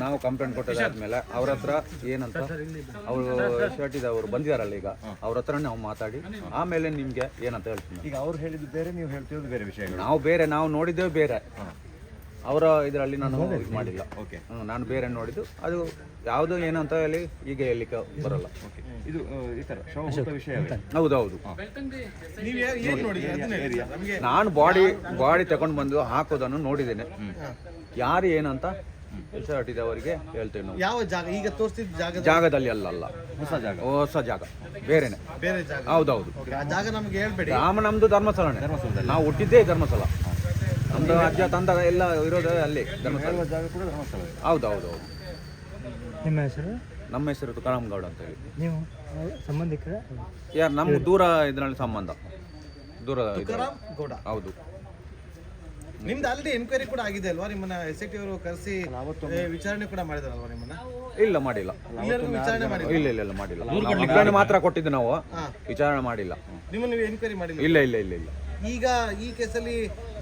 ನಾವು ಕಂಪ್ಲೇಂಟ್ ಕೊಟ್ಟದಾದ್ಮೇಲೆ ಅವ್ರ ಹತ್ರ ಏನಂತ ಅವರು ಶರ್ಟ್ ಇದೆ ಅವರು ಬಂದಿದಾರಲ್ಲ ಈಗ ಅವ್ರ ಹತ್ರ ನಾವು ಮಾತಾಡಿ ಆಮೇಲೆ ನಿಮ್ಗೆ ಏನಂತ ಹೇಳ್ತೀನಿ. ಈಗ ಅವ್ರು ಹೇಳಿದ್ದು ಬೇರೆ ನೀವು ಹೇಳ್ತಿರೋದು ಬೇರೆ ವಿಷಯ ನಾವು ಬೇರೆ ನಾವು ನೋಡಿದ್ದೇವೆ ಬೇರೆ. ಅವರ ಇದರಲ್ಲಿ ನಾನು ಇದು ಮಾಡಿಲ್ಲ. ಓಕೆ. ಹ್ಮ್, ನಾನು ಬೇರೆ ನೋಡಿದ್ದು. ಅದು ಯಾವುದು ಏನಂತ ಹೇಳಿ ಈಗ ಹೇಳಲಿಕ್ಕೆ ಬರಲ್ಲ. ಓಕೆ. ಇದು ಈ ವಿಷಯವೇ? ಹೌದೌದು. ಏರಿಯಾ ನಾನು ಬಾಡಿ ಬಾಡಿ ತಗೊಂಡು ಬಂದು ಹಾಕೋದನ್ನು ನೋಡಿದ್ದೇನೆ. ಯಾರು ಏನಂತ ಹೆಸರಾಟಿದವರಿಗೆ ಅವರಿಗೆ ಹೇಳ್ತೇವೆ ನಾವು. ಯಾವ ಜಾಗ? ಈಗ ತೋರಿಸಿದ ಜಾಗ ಜಾಗದಲ್ಲಿ ಅಲ್ಲ ಅಲ್ಲ. ಹೊಸ ಜಾಗ. ಹೊಸ ಜಾಗ. ಬೇರೆನೆ. ಬೇರೆ ಜಾಗ. ಹೌದೌದು. ಜಾಗ ನಮ್ಗೆ ಹೇಳ್ಬೇಡಿ. ರಾಮ ನಮ್ದು ಧರ್ಮಸ್ಥಳನೇ. ನಾವು ಹುಟ್ಟಿದ್ದೇ ಧರ್ಮಸ್ಥಳ. ನಮ್ದು ಅಜ್ಜ ತಂದ ಎಲ್ಲ ಇರೋದು ಅಲ್ಲಿ ಧರ್ಮಸ್ಥಳ. ಹೇಳುವ ಜಾಗ ಕೂಡ ಧರ್ಮಸ್ಥಳವೇ ಹೌದು ಹೌದು ಹೌದು. ನಿಮ್ಮ ಹೆಸರು? ನಮ್ಮ ಹೆಸರು ತುಕಾರಾಮ್ ಗೌಡ ಅಂತ ಹೇಳಿ. ನೀವು ಸಂಬಂಧಿಕರ? ಯಾರು ನಮ್ಮ ದೂರ ಇದರಲ್ಲಿ ಸಂಬಂಧ. ದೂರ. ತುಕಾರಾಮ್ ಗೌಡ ಹೌದು. ನಿಮ್ದು ಆಲ್ರೆಡಿ ಎನ್ಕ್ವೈರಿ ಕೂಡ ಆಗಿದೆ ಅಲ್ವಾ? ನಿಮ್ಮನ್ನ ಎಸ್ ಐ ಟಿ ಅವರು ಕರೆಸಿ ವಿಚಾರಣೆ ಕೂಡ ಮಾಡಿದಾರಲ್ವಾ ನಿಮ್ಮನ್ನ? ಇಲ್ಲ ಮಾಡಿಲ್ಲ. ವಿಚಾರಣೆ ಮಾಡಿ ಇಲ್ಲ ಇಲ್ಲ ಇಲ್ಲ ಮಾಡಿಲ್ಲ. ವಿಚಾರಣೆ ಮಾತ್ರ ಕೊಟ್ಟಿದ್ದು ನಾವು. ವಿಚಾರಣೆ ಮಾಡಿಲ್ಲ. ನಿಮ್ಮನ್ನು ನೀವು ಎನ್ಕ್ವೈರಿ ಮಾಡಿಲ್ಲ? ಇಲ್ಲ ಇಲ್ಲ ಇಲ್ಲ ಇಲ್ಲ. ಈಗ ಈ ಕೇಸಲ್ಲಿ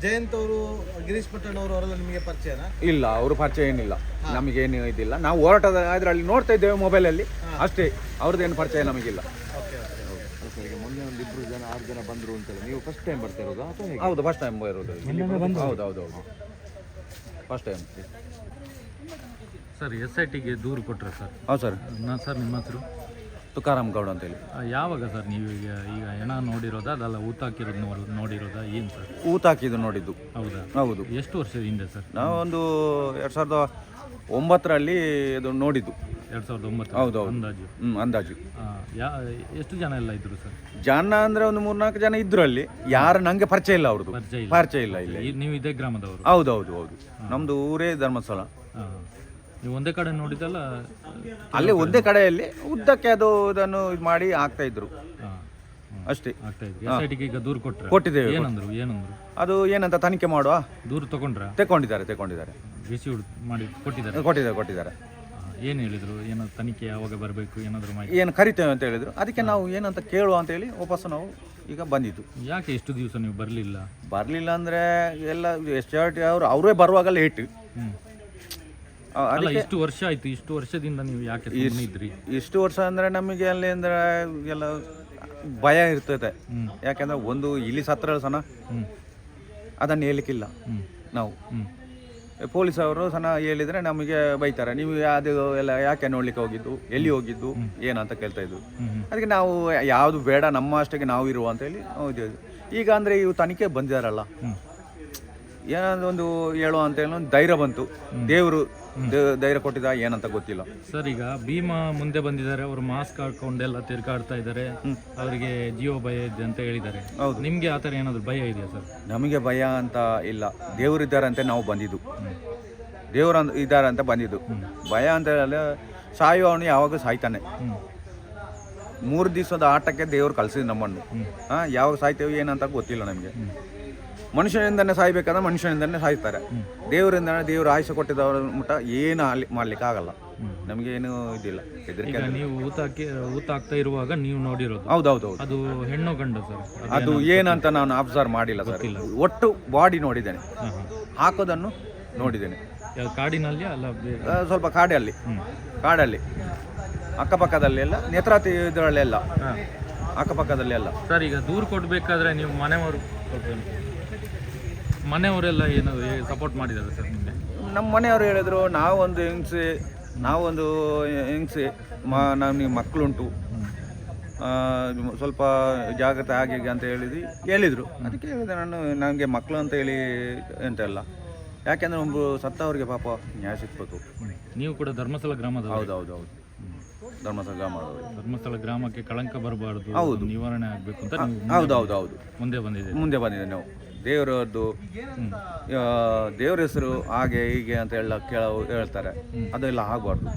ಜಯಂತ್ ಅವರು ಗಿರೀಶ್ ಪಟ್ಟಣ್ ಅವರು ಅವರೆಲ್ಲ ನಿಮಗೆ ಪರಿಚಯನ? ಇಲ್ಲ ಅವರು ಪರಿಚಯ ಏನಿಲ್ಲ. ನಮಗೇನು ಇದಿಲ್ಲ. ನಾವು ಹೋರಾಟದ ಅದರಲ್ಲಿ ನೋಡ್ತಾ ಇದ್ದೇವೆ ಮೊಬೈಲಲ್ಲಿ ಅಷ್ಟೇ ಅವ್ರದ್ದೇನು ಪರಿಚಯ ನಮಗಿಲ್ಲ. ಓಕೆ ಓಕೆ ಅಲ್ಲ ಈಗ ಮೊನ್ನೆ ಒಂದು ಇಬ್ರು ಜನ ಆರು ಜನ ಬಂದ್ರು ಅಂತೇಳಿ. ನೀವು ಫಸ್ಟ್ ಟೈಮ್ ಬರ್ತಾ ಇರೋದು ಅಥವಾ ಹೌದು ಫಸ್ಟ್ ಟೈಮ್ ಇರೋದು. ಹೌದು ಹೌದು ಹೌದು. First time sir S I ಟಿಗೆ ದೂರು ಕೊಟ್ಟರೆ ಸರ್? ಹೌದು ಸರ್. ನಾ ಸರ್ ನಿಮ್ಮ ಹೆಸರು ತುಕಾರಾಮ್ ಗೌಡ ಅಂತೇಳಿ ಹೇಳಿ. ಯಾವಾಗ ಸರ್ ನೀವು ಈಗ ಈಗ ಹೆಣ ನೋಡಿರೋದಾ? ಅದಲ್ಲ ಊತ ಹಾಕಿರೋದು ನೋಡಿರೋದಾ? ಏನು ಸರ್? ಊತ ಹಾಕಿದ್ದು ನೋಡಿದ್ದು. ಹೌದಾ? ಹೌದು. ಎಷ್ಟು ವರ್ಷದ ಹಿಂದೆ ಸರ್? ನಾವು ಒಂದು ಎರಡು ಸಾವಿರದ ಒಂಬತ್ತರಲ್ಲಿ ಇದು ನೋಡಿದ್ದು. ಎರಡು ಸಾವಿರದ ಒಂಬತ್ತು. ಹೌದು ಅಂದಾಜು. ಹ್ಞೂ ಅಂದಾಜು. ಯಾ ಎಷ್ಟು ಜನ ಎಲ್ಲ ಇದ್ರು ಸರ್? ಜನ ಅಂದರೆ ಒಂದು ಮೂರ್ನಾಲ್ಕು ಜನ ಇದ್ರು ಅಲ್ಲಿ. ಯಾರು ನನಗೆ ಪರಿಚಯ ಇಲ್ಲ ಅವ್ರದ್ದು. ಪರಿಚಯ ಇಲ್ಲ. ಪರಿಚಯ ಇಲ್ಲ ಇಲ್ಲಿ. ನೀವು ಇದೇ ಗ್ರಾಮದವರು? ಹೌದು ಹೌದು. ಹೌದು ನಮ್ಮದು ಊರೇ ಧರ್ಮಸ್ಥಳ. ನೀವು ಒಂದೇ ಕಡೆ ನೋಡಿದಲ್ಲ ಅಲ್ಲಿ ಒಂದೇ ಕಡೆಯಲ್ಲಿ ಉದ್ದಕ್ಕೆ ಅದು ಇದನ್ನು ಇದು ಮಾಡಿ ಹಾಕ್ತಾ ಇದ್ರು. ಅಷ್ಟೇ. ಆಗ್ತಾ ಈಗ ದೂರು ಕೊಟ್ಟಿದ್ದೇವೆ ಏನಂದ್ರು ಏನಂದ್ರು? ಅದು ಏನಂತ ತನಿಖೆ ಮಾಡುವ? ದೂರು ತಗೊಂಡ್ರ? ತಕೊಂಡಿದ್ದಾರೆ ತಗೊಂಡಿದ್ದಾರೆ. ಬಿಸಿ ಮಾಡಿ ಕೊಟ್ಟಿದ್ದಾರೆ? ಕೊಟ್ಟಿದ್ದಾರೆ ಕೊಟ್ಟಿದ್ದಾರೆ. ಏನು ಹೇಳಿದ್ರು? ಏನೋ ತನಿಖೆ ಯಾವಾಗ ಬರಬೇಕು ಏನಾದರೂ ಮಾಹಿತಿ? ಏನು ಕರಿತೇವೆ ಅಂತ ಹೇಳಿದ್ರು. ಅದಕ್ಕೆ ನಾವು ಏನಂತ ಕೇಳುವ ಅಂತ ಹೇಳಿ ವಾಪಸ್ ನಾವು ಈಗ ಬಂದಿದ್ದು. ಯಾಕೆ ಎಷ್ಟು ದಿವಸ ನೀವು ಬರಲಿಲ್ಲ? ಬರಲಿಲ್ಲ ಅಂದರೆ ಎಲ್ಲ ಎಸ್ ಆರ್ ಟಿ ಅವರು ಅವರೇ ಬರುವಾಗ ಲೇಟ್ ಅಲ್ಲ ಇಷ್ಟು ವರ್ಷ ಆಯ್ತು ಇಷ್ಟು ವರ್ಷದಿಂದ ನೀವು ಯಾಕೆ ಇದ್ರಿ? ಇಷ್ಟು ವರ್ಷ ಅಂದರೆ ನಮಗೆ ಅಲ್ಲಿ ಅಂದ್ರೆ ಎಲ್ಲ ಭಯ ಇರ್ತೈತೆ ಯಾಕಂದ್ರೆ ಒಂದು ಇಲ್ಲಿ ಸತ್ರ ಸನ ಅದನ್ನು ಹೇಳಲಿಕ್ಕಿಲ್ಲ ನಾವು. ಪೊಲೀಸ್ ಅವರು ಸನ ಹೇಳಿದ್ರೆ ನಮಗೆ ಬೈತಾರೆ. ನೀವು ಅದು ಎಲ್ಲ ಯಾಕೆ ನೋಡ್ಲಿಕ್ಕೆ ಹೋಗಿದ್ದು? ಎಲ್ಲಿ ಹೋಗಿದ್ದು? ಏನಂತ ಕೇಳ್ತಾ ಹ್ಮ್. ಅದಕ್ಕೆ ನಾವು ಯಾವುದು ಬೇಡ ನಮ್ಮ ಅಷ್ಟಕ್ಕೆ ನಾವು ಇರುವ ಅಂತ ಹೇಳಿ ಈಗ ಅಂದರೆ ಇವು ತನಿಖೆ ಬಂದಿದಾರಲ್ಲ. ಒಂದು ಹೇಳುವ ಅಂತ ಹೇಳಿ ಒಂದು ಧೈರ್ಯ ಬಂತು. ದೇವರು ಧೈರ್ಯ ಕೊಟ್ಟಿದ ಏನಂತ ಗೊತ್ತಿಲ್ಲ. ಸರ್ ಈಗ ಭೀಮಾ ಮುಂದೆ ಬಂದಿದ್ದಾರೆ. ಅವರು ಮಾಸ್ಕ್ ಹಾಕೊಂಡೆಲ್ಲ ತಿರ್ಗಾಡ್ತಾ ಇದ್ದಾರೆ. ಅವರಿಗೆ ಜೀವ ಭಯ ಇದೆ ಅಂತ ಹೇಳಿದ್ದಾರೆ. ಹೌದು. ನಿಮ್ಗೆ ಆತರ ಏನಾದ್ರು ಭಯ ಇದೆಯಾ ಸರ್? ನಮಗೆ ಭಯ ಅಂತ ಇಲ್ಲ. ದೇವರಿದ್ದಾರಂತೆ ನಾವು ಬಂದಿದ್ದು. ದೇವರು ಇದ್ದಾರೆ ಅಂತ ಬಂದಿದ್ದು. ಭಯ ಅಂತ ಹೇಳಿದ್ರೆ ಸಾಯುವವನು ಯಾವಾಗ ಸಾಯ್ತಾನೆ. ಮೂರು ದಿವಸದ ಆಟಕ್ಕೆ ದೇವರು ಕಳಿಸಿದ ನಮ್ಮನ್ನು. ಹಾಂ ಯಾವಾಗ ಸಾಯ್ತೇವೆ ಏನಂತ ಗೊತ್ತಿಲ್ಲ ನಮಗೆ. ಮನುಷ್ಯನಿಂದನೇ ಸಾಯ್ಬೇಕಂದ್ರೆ ಮನುಷ್ಯನಿಂದನೇ ಸಾಯ್ತಾರೆ. ದೇವರಿಂದ ದೇವರು ಆಯುಷ್ಯ ಕೊಟ್ಟಿದ್ದವರ ಮುಟ್ಟ ಏನು ಅಲ್ಲಿ ಮಾಡ್ಲಿಕ್ಕೆ ಆಗಲ್ಲ. ನಮಗೆ ಏನು ಇದಿಲ್ಲ. ಹೆದರಿಕೆ ಈಗ ನೀವು ಊತ ಹಾಕಿ ಊತ ಆಗ್ತಾ ಇರುವಾಗ ನೀವು ನೋಡಿರೋದು? ಹೌದೌದು ಅದು ಹೆಣ್ಣು ಗಂಡು ಸರ್ ಅದು ಏನಂತ ನಾನು ಅಬ್ಸರ್ವ್ ಮಾಡಿಲ್ಲ ಸರ್. ಒಟ್ಟು ಬಾಡಿ ನೋಡಿದ್ದೇನೆ. ಹಾಕೋದನ್ನು ನೋಡಿದ್ದೇನೆ. ಕಾಡಿನಲ್ಲಿ ಅಲ್ಲ ಸ್ವಲ್ಪ ಕಾಡಲ್ಲಿ. ಕಾಡಲ್ಲಿ. ಅಕ್ಕಪಕ್ಕದಲ್ಲಿ ಎಲ್ಲ ನೇತ್ರಾತಿ ಇದರಲ್ಲೆಲ್ಲ. ಅಕ್ಕಪಕ್ಕದಲ್ಲಿ ಎಲ್ಲ. ಸರ್ ಈಗ ದೂರು ಕೊಡ್ಬೇಕಾದ್ರೆ ನೀವು ಮನೆಯವರು. ಮನೆಯವರೆಲ್ಲ ಏನು ಸಪೋರ್ಟ್ ಮಾಡಿದ್ದಾರೆ ಸರ್ ನಿಮಗೆ? ನಮ್ಮ ಮನೆಯವರು ಹೇಳಿದ್ರು ನಾವೊಂದು ಹಿಂಸೆ ನಾವೊಂದು ಹೆಂಗ್ಸೆ ಮ ನಮಗೆ ಮಕ್ಕಳುಂಟು ಆ, ಸ್ವಲ್ಪ ಜಾಗ್ರತೆ ಹಾಗೆ ಹೀಗೆ ಅಂತ ಹೇಳಿದ್ವಿ. ಹೇಳಿದರು. ಅದಕ್ಕೆ ಹೇಳಿದೆ ನಾನು ನನಗೆ ಮಕ್ಕಳು ಅಂತ ಹೇಳಿ ಅಂತ ಇಲ್ಲ ಯಾಕೆಂದ್ರೆ ಒಬ್ಬರು ಸತ್ತವರಿಗೆ ಪಾಪ ನ್ಯಾಯ ಸಿಕ್ಬೇಕು ನೀವು ಕೂಡ ಧರ್ಮಸ್ಥಳ ಗ್ರಾಮದ ಹೌದು ಹೌದು ಹೌದು ಧರ್ಮಸ್ಥಳ ಗ್ರಾಮ ಧರ್ಮಸ್ಥಳ ಗ್ರಾಮಕ್ಕೆ ಕಳಂಕ ಬರಬಾರ್ದು ಹೌದು. ನಿವಾರಣೆ ಆಗಬೇಕು ಅಂತ ನೀವು ಹೌದು ಹೌದು ಹೌದು ಮುಂದೆ ಬಂದಿದೆ ಮುಂದೆ ಬಂದಿದೆ ನಾವು. ದೇವರದ್ದು ದೇವ್ರ ಹೆಸರು ಹಾಗೆ ಹೀಗೆ ಅಂತ ಎಲ್ಲ ಕೇಳ ಹೇಳ್ತಾರೆ. ಅದೆಲ್ಲ ಆಗಬಾರ್ದು.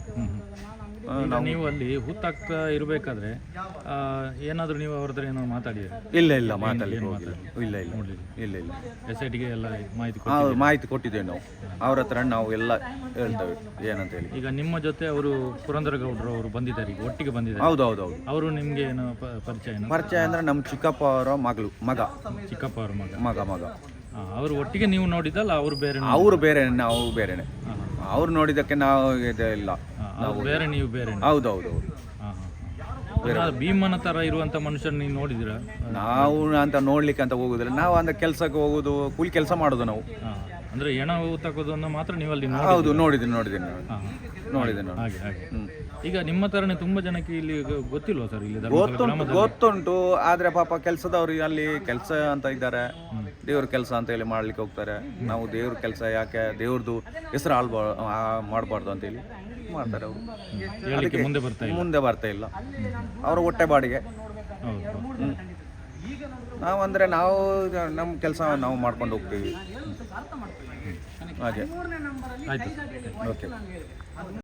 ನೀವು ಅಲ್ಲಿ ಹುತ್ತಾಗ್ತಾ ಇರಬೇಕಾದ್ರೆ ಏನಾದರೂ ನೀವು ಅವ್ರ ಹತ್ರ ಏನೋ ಮಾತಾಡಿದ್ದೀರಾ ಇಲ್ಲ ಇಲ್ಲ ಮಾತಾಡಿ ಇಲ್ಲ ಇಲ್ಲ. ಇಲ್ಲ ಇಲ್ಲ. ಎಸ್ ಎಲ್ಲ ಮಾಹಿತಿ ಕೊಟ್ಟು ಆ, ಮಾಹಿತಿ ಕೊಟ್ಟಿದ್ದೇವೆ ನಾವು. ಅವ್ರ ಹತ್ರ ನಾವು ಎಲ್ಲ ಹೇಳ್ತೇವೆ. ಏನಂತ ಹೇಳಿ. ಈಗ ನಿಮ್ಮ ಜೊತೆ ಅವರು ಪುರಂದರ ಗೌಡರು ಅವರು ಬಂದಿದ್ದಾರೆ ಈಗ ಒಟ್ಟಿಗೆ ಬಂದಿದ್ದಾರೆ. ಹೌದು ಹೌದು ಹೌದು. ಅವರು ನಿಮಗೆ ಏನು ಪ- ಪರಿಚಯ ಪರಿಚಯ ಅಂದ್ರೆ ನಮ್ಮ ಚಿಕ್ಕಪ್ಪ ಅವರ ಮಗಳು ಮಗ. ಚಿಕ್ಕಪ್ಪ ಅವರ ಮಗ. ಮಗ ಮಗ. ಅವರು ಒಟ್ಟಿಗೆ ನೀವು ನೋಡಿದ್ದಲ್ಲ ಅವರು ಬೇರೆ ಅವರು ಬೇರೆ ನಾವು ಬೇರೆನೆ. ಅವ್ರು ನೋಡಿದ್ದಕ್ಕೆ ನಾವು ಇದು ಇಲ್ಲ ಬೇರೆ ನೀವು ಬೇರೆ. ಹೌದು ಹೌದು ಹೌದು ಭೀಮನ ತರ ಇರುವಂತ ಮನುಷ್ಯನ ನೀವು ನೋಡಿದಿರಾ ನಾವು ಅಂತ ನೋಡ್ಲಿಕ್ಕೆ ಅಂತ ಹೋಗುದಿಲ್ಲ. ನಾವು ಅಂತ ಕೆಲಸಕ್ಕೆ ಹೋಗುದು ಕೂಲಿ ಕೆಲಸ ಮಾಡೋದು ನಾವು. ಅಂದ್ರೆ ಹೆಣ ತಕ್ಕೋದನ್ನ ಮಾತ್ರ ನೀವಲ್ಲಿ ಹೌದು ನೋಡಿದ್ದೀನಿ ನೋಡಿದ್ದೀನಿ. ಹಾ, ನೋಡಿದ್ದೀನಿ ಹಾಗೆ ಹಾಗೆ. ಈಗ ನಿಮ್ಮ ತರನೇ ತುಂಬಾ ಜನಕ್ಕೆ ಇಲ್ಲಿ ಗೊತ್ತಿಲ್ವಾ ಸರ್ ಇಲ್ಲಿ ಗೊತ್ತುಂಟು ಗೊತ್ತುಂಟು. ಆದ್ರೆ ಪಾಪ ಕೆಲಸದವ್ರು ಅಲ್ಲಿ ಕೆಲಸ ಅಂತ ಇದ್ದಾರೆ. ದೇವ್ರ ಕೆಲಸ ಅಂತ ಹೇಳಿ ಮಾಡ್ಲಿಕ್ಕೆ ಹೋಗ್ತಾರೆ. ನಾವು ದೇವ್ರ ಕೆಲಸ ಯಾಕೆ ದೇವ್ರದ್ದು ಹೆಸರು ಆಳ್ಬಾ ಮಾಡಬಾರ್ದು ಅಂತ ಹೇಳಿ. ಮಾಡ್ತಾರೆ ಅವರು. ಮುಂದೆ ಬರ್ತಾ ಇಲ್ಲ. ಮುಂದೆ ಬರ್ತಾ ಇಲ್ಲ. ಅವ್ರ ಹೊಟ್ಟೆ ಬಾಡಿಗೆ. ನಾವು ಅಂದ್ರೆ ನಾವು ನಮ್ಮ ಕೆಲಸ ನಾವು ಮಾಡ್ಕೊಂಡು ಹೋಗ್ತೀವಿ. ಹಾಗೆ. ಆಯ್ತು. ಓಕೆ.